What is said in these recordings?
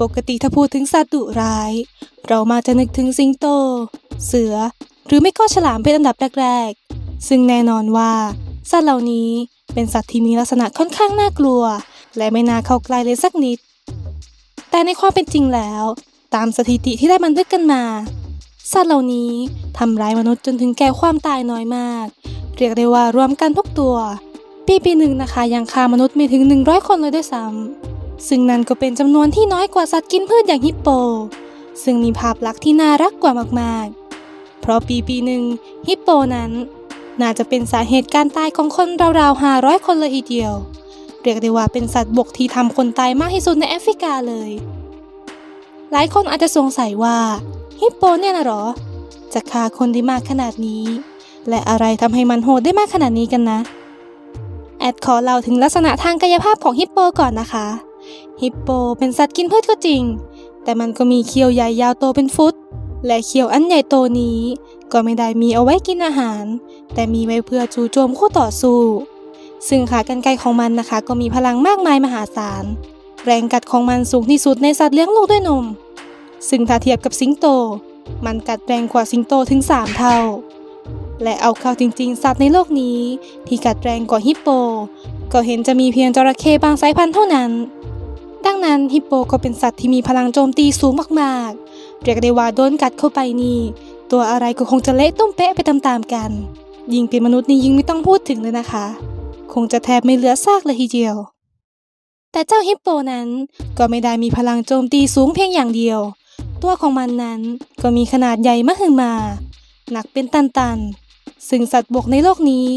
ปกติถ้าพูดถึงสัตว์ดุร้าย เรามาจะนึกถึงสิงโต เสือ หรือไม่ก็ฉลามเป็นอันดับแรกๆ ซึ่งแน่นอนว่า สัตว์เหล่านี้เป็นสัตว์ที่มีลักษณะค่อนข้างน่ากลัว และไม่น่าเข้าใกล้เลยสักนิด แต่ในความเป็นจริงแล้ว ตามสถิติที่ได้บันทึกกันมา สัตว์เหล่านี้ทำร้ายมนุษย์จนถึงแก่ความตายน้อยมาก เรียกได้ว่ารวมกันทุกตัว ปีปีหนึ่งนะคะยังฆ่ามนุษย์ไม่ถึง 100 คนเลยด้วยซ้ำ ซึ่งนั่นก็เป็นจำนวนที่น้อยกว่าสัตว์กินพืชอย่างฮิปโป ซึ่งมีภาพลักษณ์ที่น่ารักกว่ามากๆ เพราะปีปีหนึ่งฮิปโปนั้น น่าจะเป็นสาเหตุการตายของคนราวๆ500คนเลยทีเดียว เรียกได้ว่าเป็นสัตว์บกที่ทำคนตายมากที่สุดในแอฟริกาเลย หลายคนอาจจะสงสัยว่าฮิปโปเนี่ยนะหรอ จะฆ่าคนได้มากขนาดนี้ และอะไรทำให้มันโหดได้มากขนาดนี้กันนะ แอดขอเล่าถึงลักษณะทางกายภาพของฮิปโปก่อนนะคะ ฮิปโปเป็นสัตว์กินพืชก็จริง แต่มันก็มีเขี้ยวใหญ่ยาวโตเป็นฟุต และเขี้ยวอันใหญ่โตนี้ ก็ไม่ได้มีเอาไว้กินอาหาร แต่มีไว้เพื่อจู่โจมคู่ต่อสู้ ซึ่งขากรรไกรของมันนะคะ ก็มีพลังมากมายมหาศาล แรงกัดของมันสูงที่สุดในสัตว์เลี้ยงลูกด้วยนม ซึ่งถ้าเทียบกับสิงโต มันกัดแรงกว่าสิงโตถึง 3 เท่าและเอาเข้าจริงๆ สัตว์ในโลกนี้ ที่กัดแรงกว่าฮิปโป ก็เห็นจะมีเพียงจระเข้บางสายพันธุ์เท่านั้น ดังนั้นฮิปโปก็เป็นสัตว์ที่มีพลังโจมตีสูงมากๆ เรียกได้ว่าโดนกัดเข้าไปนี่ตัวอะไรก็คงจะเละตุ้มเป๊ะไปตามๆกัน ยิ่งเป็นมนุษย์นี่ยิ่งไม่ต้องพูดถึงเลยนะคะ คงจะแทบไม่เหลือซากเลยทีเดียว แต่เจ้าฮิปโปนั้นก็ไม่ได้มีพลังโจมตีสูงเพียงอย่างเดียว ตัวของมันนั้นก็มีขนาดใหญ่มหึมา หนักเป็นตันๆ ซึ่งสัตว์บกในโลกนี้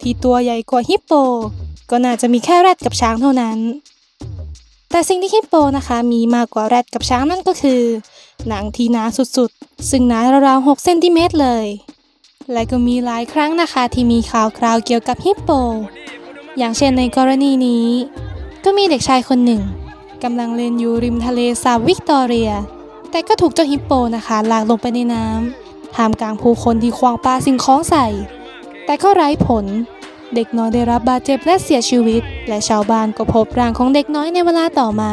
ที่ตัวใหญ่กว่าฮิปโป ก็น่าจะมีแค่แรดกับช้างเท่านั้น แต่สิ่งที่ฮิปโปนะคะมีมากกว่าแรดกับช้างนั่นก็คือ หนังที่หนาสุดๆ ซึ่งหนาราวๆ6เซนติเมตรเลย และก็มีหลายครั้งนะคะที่มีข่าวคราวเกี่ยวกับฮิปโป อย่างเช่นในกรณีนี้ ก็มีเด็กชายคนหนึ่งกำลังเล่นอยู่ริมทะเลสาบวิกตอเรีย แต่ก็ถูกเจ้าฮิปโปนะคะลากลงไปในน้ำท่ามกลางผู้คนที่ควางปลาสิ่งของใส่ แต่ก็ไร้ผล เด็กน้อยได้รับบาดเจ็บและเสียชีวิต และชาวบ้านก็พบร่างของเด็กน้อยในเวลาต่อมา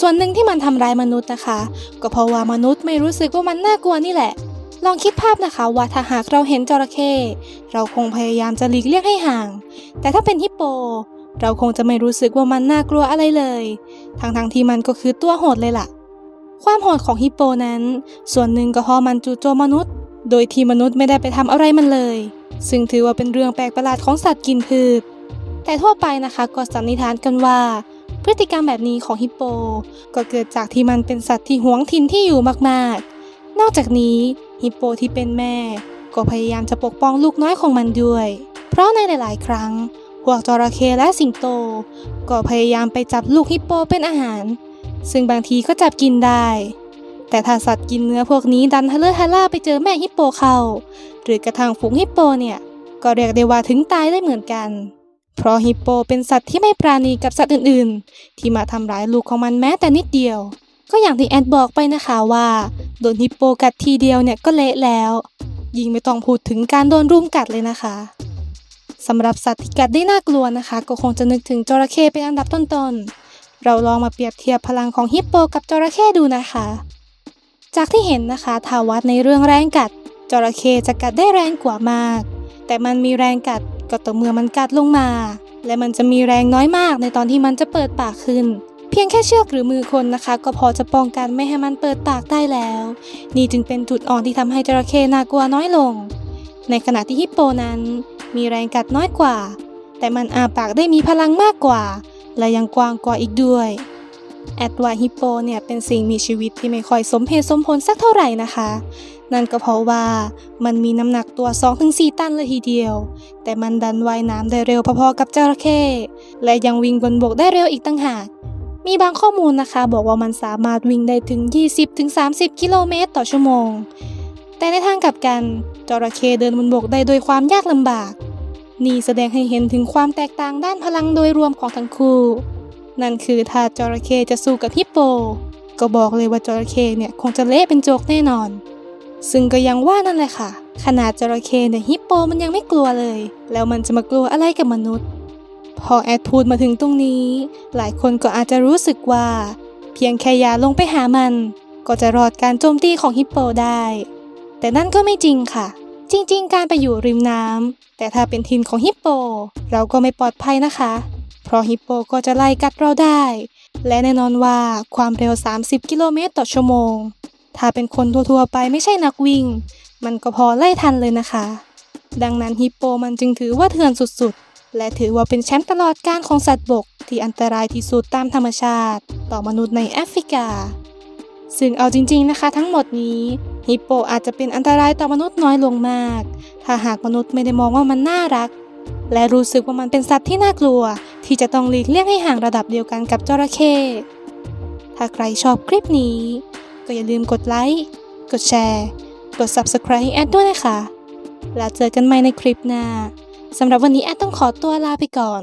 ส่วนหนึ่งที่มันทำร้ายมนุษย์นะคะ ก็เพราะว่ามนุษย์ไม่รู้สึกว่ามันน่ากลัวนี่แหละ ลองคิดภาพนะคะว่าถ้าหากเราเห็นจระเข้เราคงพยายามจะหลีกเลี่ยงให้ห่าง แต่ถ้าเป็นฮิปโป เราคงจะไม่รู้สึกว่ามันน่ากลัวอะไรเลย ทั้งๆทที่มันก็คือตัวโหดเลยล่ะ ความโหดของฮิปโปนั้น ส่วนหนึ่งก็เพราะมันจู่โจมมนุษย์ โดยที่มนุษย์ไม่ได้ไปทำอะไรมันเลย ซึ่งถือว่าเป็นเรื่องแปลกประหลาดของสัตว์กินพืช แต่ทั่วไปนะคะก็สันนิษฐานกันว่า พฤติกรรมแบบนี้ของฮิปโป ก็เกิดจากที่มันเป็นสัตว์ที่หวงถิ่นที่อยู่มากๆ นอกจากนี้ฮิปโปที่เป็นแม่ ก็พยายามจะปกป้องลูกน้อยของมันด้วย เพราะในหลาย ๆ ครั้งพวกจระเข้และสิงโต ก็พยายามไปจับลูกฮิปโปเป็นอาหาร ซึ่งบางทีก็จับกินได้ แต่ถ้าสัตว์กินเนื้อพวกนี้ดันทะเลอะทะล่าไปเจอแม่ฮิปโปเขาหรือกระทั่งฝูงฮิปโปเนี่ย ก็เรียกได้ว่าถึงตายได้เหมือนกัน เพราะฮิปโปเป็นสัตว์ที่ไม่ปราณีกับสัตว์อื่นๆ ที่มาทำร้ายลูกของมันแม้แต่นิดเดียว ก็อย่างที่แอดบอกไปนะคะว่าโดนฮิปโปกัดทีเดียวเนี่ยก็เละแล้ว ยิ่งไม่ต้องพูดถึงการโดนรุมกัดเลยนะคะสำหรับสัตว์ที่กัดได้น่ากลัวนะคะ ก็คงจะนึกถึงจระเข้เป็นอันดับต้นๆเราลองมาเปรียบเทียบพลังของฮิปโปกับจระเข้ดูนะคะ จากที่เห็นนะคะถ้าวัดในเรื่องแรงกัด จระเข้จะกัดได้แรงกว่ามาก แต่มันมีแรงกัดก็ต่อเมื่อมันกัดลงมา และมันจะมีแรงน้อยมากในตอนที่มันจะเปิดปากขึ้น เพียงแค่เชือกหรือมือคนนะคะ ก็พอจะป้องกันไม่ให้มันเปิดปากได้แล้ว นี่จึงเป็นจุดอ่อนที่ทำให้จระเข้น่ากลัวน้อยลง ในขณะที่ฮิปโปนั้น มีแรงกัดน้อยกว่า แต่มันอาปากได้มีพลังมากกว่า และยังกว้างกว่าอีกด้วย แอดวาฮิปโปเนี่ยเป็นสิ่งมีชีวิตที่ไม่ค่อยสมเหตุสมผลสักเท่าไหร่นะคะ นั่นก็เพราะว่ามันมีน้ำหนักตัว 2-4 ตันเลยทีเดียว แต่มันดันว่ายน้ำได้เร็วพอๆกับจระเข้และยังวิ่งบนบกได้เร็วอีกตั้งหาก มีบางข้อมูลนะคะ บอกว่ามันสามารถวิ่งได้ถึง 20-30 กิโลเมตรต่อชั่วโมง แต่ในทางกลับกันจระเข้เดินบนบกได้โดยความยากลำบาก นี่แสดงให้เห็นถึงความแตกต่างด้านพลังโดยรวมของทั้งคู่ นั่นคือถ้าจระเข้จะสู้กับฮิปโป ก็บอกเลยว่าจระเข้เนี่ยคงจะเละเป็นโจกแน่นอน ซึ่งก็ยังว่านั่นแหละค่ะ ขนาดจระเข้เนี่ยฮิปโปมันยังไม่กลัวเลย แล้วมันจะมากลัวอะไรกับมนุษย์ พอแอดพูดมาถึงตรงนี้ หลายคนก็อาจจะรู้สึกว่า เพียงแค่ยาลงไปหามัน ก็จะรอดการโจมตีของฮิปโปได้ แต่นั่นก็ไม่จริงค่ะจริง ๆ การไปอยู่ริมน้ำแต่ถ้าเป็นทินของฮิปโป เราก็ไม่ปลอดภัยนะคะ เพราะฮิปโปก็จะไล่กัดเราได้ และแน่นอนว่าความเร็ว 30 กิโลเมตรต่อชั่วโมง ถ้าเป็นคนทั่วๆไปไม่ใช่นักวิ่ง มันก็พอไล่ทันเลยนะคะ ดังนั้นฮิปโปมันจึงถือว่าเถื่อนสุดๆ และถือว่าเป็นแชมป์ตลอดการของสัตว์บก ที่อันตรายที่สุดตามธรรมชาติ ต่อมนุษย์ในแอฟริกา ซึ่งเอาจริงๆนะคะ ทั้งหมดนี้ฮิปโปอาจจะเป็นอันตรายต่อมนุษย์น้อยลงมาก ถ้าหากมนุษย์ไม่ได้มองว่ามันน่ารัก และรู้สึกว่ามันเป็นสัตว์ที่น่ากลัว ที่จะต้องหลีกเลี่ยงให้ห่างระดับเดียวกันกับจระเข้ถ้าใครชอบคลิปนี้ ก็อย่าลืมกดไลค์กดแชร์กด Subscribe ให้แอดด้วยนะคะ แล้วเจอกันใหม่ในคลิปหน้าสำหรับวันนี้แอดต้องขอตัวลาไปก่อน